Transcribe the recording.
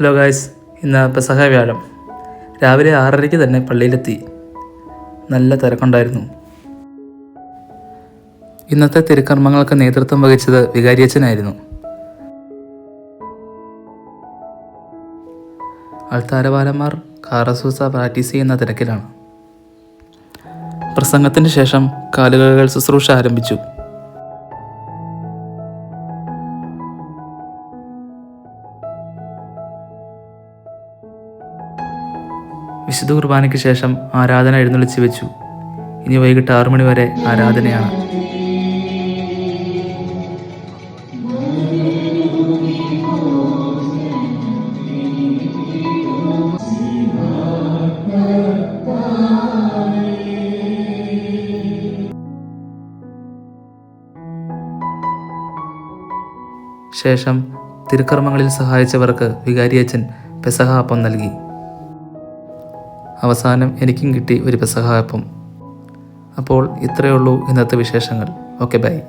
Hello guys ഇന്ന് പെസഹ വ്യാഴം. രാവിലെ ആറരയ്ക്ക് തന്നെ പള്ളിയിലെത്തി. നല്ല തിരക്കുണ്ടായിരുന്നു. ഇന്നത്തെ തിരുക്കർമ്മങ്ങൾക്ക് നേതൃത്വം വഹിച്ചത് വികാരിയച്ചനായിരുന്നു അൾത്താരവാലന്മാർ കാറസൂസ പ്രാക്ടീസ് ചെയ്യുന്ന തിരക്കിലാണ്. പ്രസംഗത്തിന് ശേഷം കാലുകൾ ശുശ്രൂഷ ആരംഭിച്ചു. വിശുദ്ധ കുർബാനയ്ക്ക് ശേഷം ആരാധന എഴുന്നള്ളിച്ച് വെച്ചു. ഇനി വൈകിട്ട് ആറു മണി വരെ ആരാധനയാണ്. ശേഷം തിരുക്കർമ്മങ്ങളിൽ സഹായിച്ചവർക്ക് വികാരിയച്ചൻ പെസഹ അപ്പം നൽകി. അവസാനം എനിക്കും കിട്ടി ഒരു പെസഹായപ്പം. അപ്പോൾ ഇത്രയേ ഉള്ളൂ ഇന്നത്തെ വിശേഷങ്ങൾ. Okay bye.